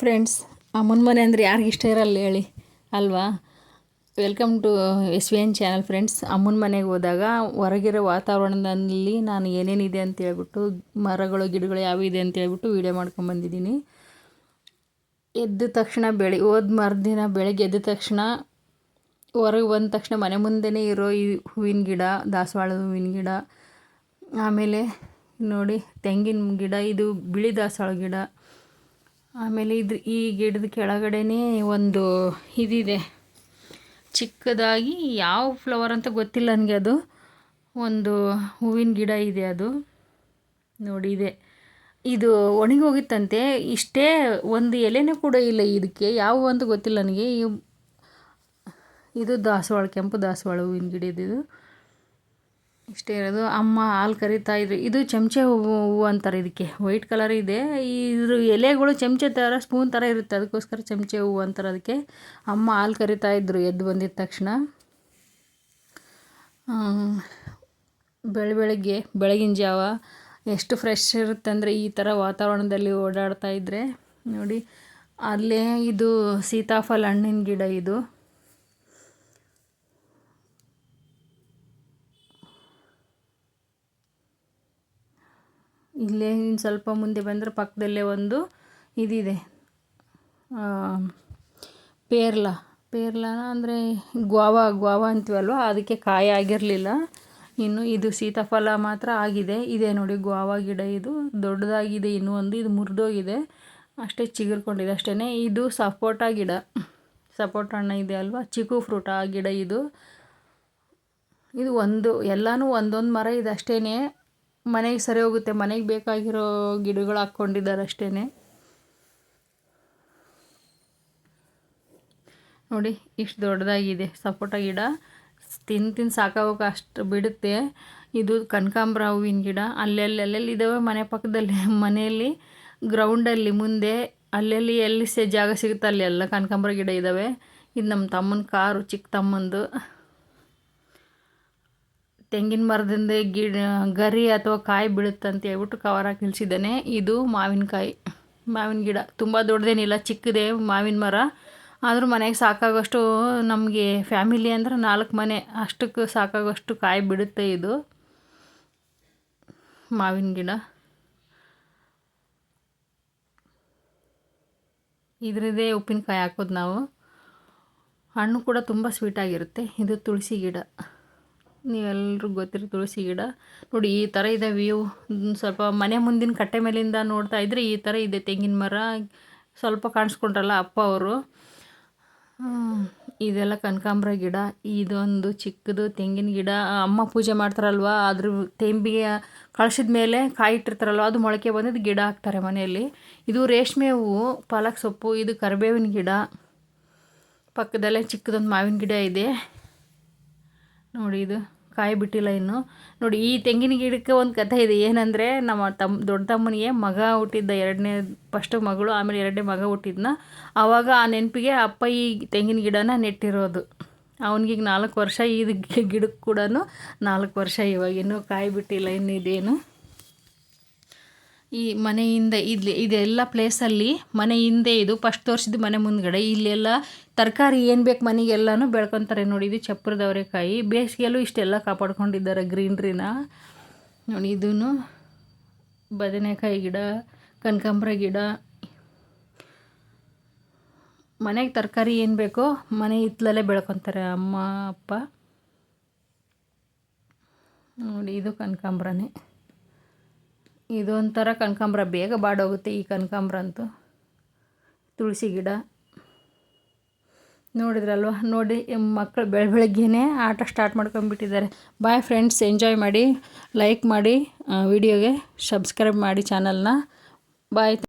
Friends ಅಮ್ಮನ ಮನೆ ಅಂದರೆ ಯಾರಿಗೆ ಇಷ್ಟ ಇರಲ್ಲ ಹೇಳಿ. ಅಲ್ವಾ? Welcome to S V N channel friends ಅಮ್ಮನ ಮನೆಗೆ ಹೋದಾಗ ಹೊರಗಿರೋ ವಾತಾವರಣದಲ್ಲಿ ನಾನು ಏನೇನಿದೆ ಅಂತ ಹೇಳ್ಬಿಟ್ಟು, ಮರಗಳು, ಗಿಡಗಳು ಯಾವ ಇದೆ ಅಂತ ಹೇಳ್ಬಿಟ್ಟು ವೀಡಿಯೋ ಮಾಡ್ಕೊಂಬಂದಿದ್ದೀನಿ ಎದ್ದ ತಕ್ಷಣ ಬೆಳಿ, ಹೋದ ಮರುದಿನ ಬೆಳಗ್ಗೆ ಎದ್ದ ತಕ್ಷಣ ಹೊರಗೆ ಬಂದ ತಕ್ಷಣ ಮನೆ ಮುಂದೆನೇ ಇರೋ ಈ ಹೂವಿನ ಗಿಡ, ದಾಸವಾಳದ ಹೂವಿನ ಗಿಡ, ಆಮೇಲೆ ನೋಡಿ ತೆಂಗಿನ ಗಿಡ, ಇದು ಬಿಳಿ ದಾಸವಾಳ ಗಿಡ. ಆಮೇಲೆ ಇದ್ರ ಈ ಗಿಡದ ಕೆಳಗಡೆನೇ ಒಂದು ಇದಿದೆ. ಚಿಕ್ಕದಾಗಿ ಯಾವ ಫ್ಲವರ್ ಅಂತ ಗೊತ್ತಿಲ್ಲ ನನಗೆ ಅದು. ಒಂದು ಹೂವಿನ ಗಿಡ ಇದೆ ಅದು. ನೋಡಿ ಇದೆ. ಇದು ಒಣಗಿ ಹೋಗಿತ್ತಂತೆ ಇಷ್ಟೇ ಒಂದು ಎಲೆನೂ ಕೂಡ ಇಲ್ಲ ಇದಕ್ಕೆ. ಯಾವ ಅಂತ ಗೊತ್ತಿಲ್ಲ ನನಗೆ. ಇದು ದಾಸವಾಳ, ಕೆಂಪು ದಾಸವಾಳ ಹೂವಿನ ಗಿಡ ಇದು. ಇಷ್ಟೇ ಇರೋದು. ಅಮ್ಮ ಹಾಲು ಕರಿತಾ ಇದ್ರು. ಇದು ಚಮಚೆ ಹೂವು ಹೂವು ಅಂತಾರೆ ಇದಕ್ಕೆ. ವೈಟ್ ಕಲರ್ ಇದೆ. ಇದ್ರ ಎಲೆಗಳು ಚಮಚೆ ಥರ ಸ್ಪೂನ್ ಥರ ಇರುತ್ತೆ. ಅದಕ್ಕೋಸ್ಕರ ಚಮಚೆ ಹೂವು ಅಂತಾರೆ ಅದಕ್ಕೆ. ಅಮ್ಮ ಹಾಲು ಕರಿತಾ ಇದ್ರು, ಎದ್ದು ಬಂದಿದ್ದ ತಕ್ಷಣ. ಬೆಳ ಬೆಳಗ್ಗೆ, ಬೆಳಗಿನ ಜಾವ ಎಷ್ಟು ಫ್ರೆಶ್ ಇರುತ್ತೆ ಅಂದರೆ ಈ ಥರ ವಾತಾವರಣದಲ್ಲಿ ಓಡಾಡ್ತಾ ಇದ್ದರೆ ನೋಡಿ, ಅಲ್ಲೇ ಇದು ಸೀತಾಫಲ ಹಣ್ಣಿನ ಗಿಡ ಇದು. ಇಲ್ಲೇ ಇನ್ನು ಸ್ವಲ್ಪ ಮುಂದೆ ಬಂದರೆ ಪಕ್ಕದಲ್ಲೇ ಒಂದು ಇದಿದೆ. ಪೇರ್ಲ. ಪೇರ್ಲ ಅಂದರೆ ಗ್ವಾವ ಗ್ವಾವ ಅಂತೀವಲ್ವ ಅದಕ್ಕೆ ಕಾಯಿ ಆಗಿರಲಿಲ್ಲ. ಇನ್ನು ಇದು ಸೀತಾಫಲ ಮಾತ್ರ ಆಗಿದೆ. ಇದೆ ನೋಡಿ ಗ್ವಾವ ಗಿಡ ಇದು. ದೊಡ್ಡದಾಗಿದೆ ಇನ್ನೂ ಒಂದು. ಇದು ಮುರಿದೋಗಿದೆ. ಅಷ್ಟೇ ಚಿಗುರ್ಕೊಂಡಿದೆ ಅಷ್ಟೇ ಇದು ಸಪೋಟ ಗಿಡ. ಸಪೋಟ ಹಣ್ಣು ಇದೆ ಅಲ್ವಾ? ಚಿಕ್ಕು ಫ್ರೂಟ್ ಆ ಗಿಡ ಇದು. ಇದು ಒಂದು, ಎಲ್ಲನೂ ಒಂದೊಂದು ಮರ ಇದು ಅಷ್ಟೇ ಮನೆಗೆ ಸರಿ ಹೋಗುತ್ತೆ. ಮನೆಗೆ ಬೇಕಾಗಿರೋ ಗಿಡಗಳು ಹಾಕ್ಕೊಂಡಿದ್ದಾರೆ ಅಷ್ಟೇ ನೋಡಿ, ಇಷ್ಟು ದೊಡ್ಡದಾಗಿದೆ ಸಪೋಟ ಗಿಡ. ತಿಂದು ತಿಂದು ಸಾಕಾಗೋಕೆ ಅಷ್ಟು ಬಿಡುತ್ತೆ. ಇದು ಕನಕಾಂಬ್ರ ಹೂವಿನ ಗಿಡ. ಅಲ್ಲೆಲ್ಲಿ ಇದ್ದಾವೆ ಮನೆ ಪಕ್ಕದಲ್ಲಿ. ಮನೆಯಲ್ಲಿ ಗ್ರೌಂಡಲ್ಲಿ ಮುಂದೆ, ಅಲ್ಲೆಲ್ಲಿ, ಎಲ್ಲಿ ಸೇ ಜಾಗ ಸಿಗುತ್ತೆ ಅಲ್ಲೆಲ್ಲ ಕನಕಾಂಬ್ರ ಗಿಡ ಇದ್ದಾವೆ ಇದು ನಮ್ಮ ತಮ್ಮನ ಕಾರು ಚಿಕ್ಕ ತಮ್ಮಂದು. ತೆಂಗಿನ ಮರದಿಂದ ಗಿಡ, ಗರಿ ಅಥವಾ ಕಾಯಿ ಬೀಳುತ್ತಂತ ಹೇಳ್ಬಿಟ್ಟು ಕವರ್ ಇದು ಮಾವಿನಕಾಯಿ, ಮಾವಿನ ಗಿಡ. ತುಂಬ ದೊಡ್ಡದೇನಿಲ್ಲ, ಚಿಕ್ಕದೇ ಮಾವಿನ ಮರ. ಆದರೂ ಮನೆಗೆ ಸಾಕಾಗೋಷ್ಟು ನಮಗೆ ಫ್ಯಾಮಿಲಿ ಅಂದ್ರೆ ನಾಲ್ಕು ಮನೆ, ಅಷ್ಟಕ್ಕೆ ಸಾಕಾಗೋಷ್ಟು ಕಾಯಿ ಬಿಡುತ್ತೆ ಇದು. ಮಾವಿನ ಗಿಡ. ಇದರದೇ ಉಪ್ಪಿನಕಾಯಿ ಹಾಕೋದು ನಾವು. ಹಣ್ಣು ಕೂಡ ತುಂಬ ಸ್ವೀಟಾಗಿರುತ್ತೆ ಇದು ತುಳಸಿ ಗಿಡ. ನೀವೆಲ್ಲರೂ ಗೊತ್ತಿರೋ ತುಳಸಿ ಗಿಡ. ನೋಡಿ, ಈ ಥರ ಇದೆ ವ್ಯೂ ಸ್ವಲ್ಪ ಮನೆ ಮುಂದಿನ ಕಟ್ಟೆ ಮೇಲಿಂದ ನೋಡ್ತಾ ಇದ್ದರೆ ಈ ಥರ ಇದೆ ತೆಂಗಿನ ಮರ. ಸ್ವಲ್ಪ ಕಾಣಿಸ್ಕೊಂಡ್ರಲ್ಲ ಅಪ್ಪ ಅವರು. ಇದೆಲ್ಲ ಕನಕಾಂಬ್ರ ಗಿಡ. ಇದೊಂದು ಚಿಕ್ಕದು ತೆಂಗಿನ ಗಿಡ. ಅಮ್ಮ ಪೂಜೆ ಮಾಡ್ತಾರಲ್ವ? ಅದ್ರ ತೆಂಬಿಗೆ ಕಳಿಸಿದ ಮೇಲೆ ಕಾಯಿಟ್ಟಿರ್ತಾರಲ್ವ ಅದು ಮೊಳಕೆ ಬಂದಿದ್ದು ಗಿಡ ಹಾಕ್ತಾರೆ ಮನೆಯಲ್ಲಿ. ಇದು ರೇಷ್ಮೆ ಹೂವು ಪಾಲಕ್ ಸೊಪ್ಪು, ಇದು ಕರಿಬೇವಿನ ಗಿಡ. ಪಕ್ಕದಲ್ಲೇ ಚಿಕ್ಕದೊಂದು ಮಾವಿನ ಗಿಡ ಇದೆ. ನೋಡಿ ಇದು. ಕಾಯಿ ಬಿಟ್ಟಿಲ್ಲ ಇನ್ನು. ನೋಡಿ, ಈ ತೆಂಗಿನ ಗಿಡಕ್ಕೆ ಒಂದು ಕಥೆ ಇದೆ. ಏನಂದರೆ, ನಮ್ಮ ತಮ್ಮ ದೊಡ್ಡ ತಮ್ಮನಿಗೆ ಮಗ ಹುಟ್ಟಿದ್ದ ಎರಡನೇ ಫಸ್ಟ್ ಮಗಳು, ಆಮೇಲೆ ಎರಡನೇ ಮಗ ಹುಟ್ಟಿದ್ನ. ಆವಾಗ ಆ ನೆನಪಿಗೆ ಅಪ್ಪ ಈ ತೆಂಗಿನ ಗಿಡನ ನೆಟ್ಟಿರೋದು. ಅವನಿಗೆ ನಾಲ್ಕು ವರ್ಷ, ಈ ಗಿಡಕ್ಕೆ ಕೂಡ ನಾಲ್ಕು ವರ್ಷ ಇವಾಗ. ಇನ್ನೂ ಕಾಯಿ ಬಿಟ್ಟಿಲ್ಲ ಇನ್ನು ಇದೇನು. ಈ ಮನೆಯಿಂದ ಇಲ್ಲಿ, ಇದೆಲ್ಲ ಪ್ಲೇಸಲ್ಲಿ ಮನೆ ಹಿಂದೆ ಇದು ಫಸ್ಟ್ ತೋರಿಸಿದ್ದು ಮನೆ ಮುಂದ್ಗಡೆ. ಇಲ್ಲೆಲ್ಲ ತರಕಾರಿ ಏನು ಬೇಕು ಮನೆಗೆಲ್ಲನೂ ಬೆಳ್ಕೊತಾರೆ ನೋಡಿ, ಇದು ಚಪ್ಪರದವರೆಕಾಯಿ ಬೇಸಿಗೆಯಲ್ಲೂ ಇಷ್ಟೆಲ್ಲ ಕಾಪಾಡ್ಕೊಂಡಿದ್ದಾರೆ ಗ್ರೀನ್ರಿನ. ನೋಡಿ ಇದೂ ಬದನೆಕಾಯಿ ಗಿಡ, ಕನಕಾಂಬ್ರ ಗಿಡ. ಮನೆಗೆ ತರಕಾರಿ ಏನು ಬೇಕೋ ಮನೆ ಹಿತ್ತಲಲ್ಲೇ ಬೆಳ್ಕೊತಾರೆ ಅಮ್ಮ, ಅಪ್ಪ. ನೋಡಿ, ಇದು ಕನಕಾಂಬ್ರನೇ. ಇದೊಂಥರ ಕನಕಾಂಬ್ರ, ಬೇಗ ಬಾಡೋಗುತ್ತೆ ಈ ಕನಕಾಂಬ್ರ ಅಂತೂ. ತುಳಸಿ ಗಿಡ. ನೋಡಿದ್ರಲ್ವ? ನೋಡಿ ಮಕ್ಕಳು ಬೆಳ ಬೆಳಗ್ಗೆನೇ ಆಟ ಸ್ಟಾರ್ಟ್ ಮಾಡ್ಕೊಂಡ್ಬಿಟ್ಟಿದ್ದಾರೆ. ಬಾಯ್ ಫ್ರೆಂಡ್ಸ್ ಎಂಜಾಯ್ ಮಾಡಿ ಲೈಕ್ ಮಾಡಿ ವಿಡಿಯೋಗೆ ಸಬ್ಸ್ಕ್ರೈಬ್ ಮಾಡಿ ಚಾನಲ್ನ ಬಾಯ್